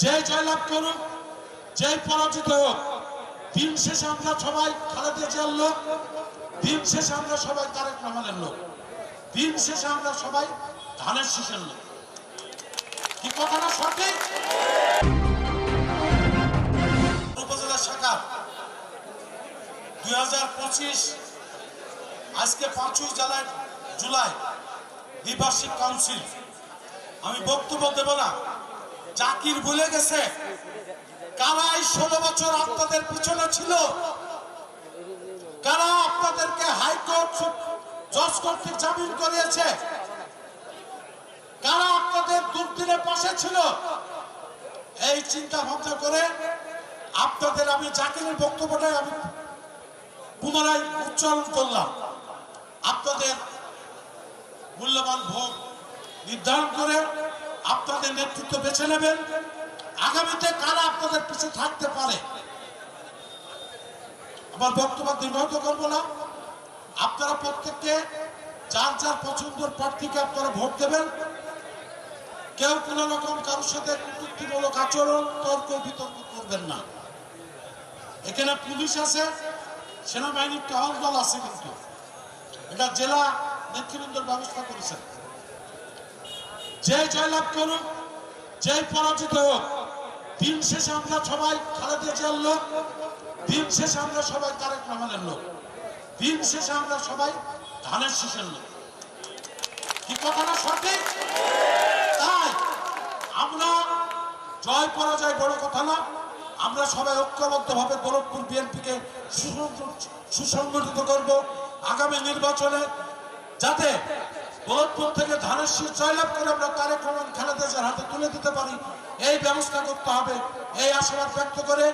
যে জয়লাভ করুক যে পরাজিত হোক দিন শেষে আমরা সবাই খালেদা জিয়ার লোক, দিন শেষে আমরা সবাই তারেক রহমানের লোক, দিন শেষে আমরা সবাই ধানের শীষের লোক। কি কথাটা সঠিক? উপজেলা শাখা, দুই হাজার পঁচিশ, আজকে পাঁচই জুলাই জুলাই, দ্বিবার্ষিক কাউন্সিল। আমি বক্তব্য দেব না। জাকির ভুলে গেছে। কারা এই ষোলো বছর আপনাদের পিছনে ছিল। কারা আপনাদেরকে হাইকোর্ট জজ কর্তৃক জামিন করিয়েছে? কারা আপনাদের দুর্দিনের পাশে ছিল? এই চিন্তা ভাবনা করে আপনাদের আমি জাকিরের বক্তব্যটাই আমি পুনরায় উচ্চারণ করলাম। আপনাদের মূল্যবান ভোগ নির্ধারণ করে আপনাদের নেতৃত্ব বেছে নেবেন? আগামীতে কারা আপনাদের পিছু থাকতে পারে? আমার বক্তব্য দীর্ঘায়িত করব না। আপনারা প্রত্যেককে যার যার পছন্দের প্রার্থীকে আপনারা ভোট দেবেন। কেউ কোনো রকম কারোর সাথে কটূক্তিমূলক আচরণ, তর্ক, বিতর্ক করবেন না। এখানে পুলিশ আছে, সেনাবাহিনীর টহল দল আছে কিন্তু। এটা জেলা নেতৃবৃন্দর ব্যবস্থা করেছেন যে জয়লাভ করুক যে পরাজিত হোক। দিন শেষে আমরা সবাই খালেদা জিয়ার লোক, দিন শেষে আমরা সবাই তারেক রহমানের লোক, দিন শেষে আমরা সবাই ধানের শেষের লোক। কি কথাটা সঠিক? তাই আমরা জয় পরাজয় বড় কথা না, আমরা সবাই ঐক্যবদ্ধভাবে গোরখপুর বিএনপিকে সুসংগঠিত করব। আগামী নির্বাচনে যাতে গোরখপুর থেকে ধানের শীষ জয়লাভ করে আমরা তারেক রহমান খালেদা হাতে তুলে দিতে পারি। এই ব্যবস্থা করতে হবে। এই আশাবাদ ব্যক্ত করে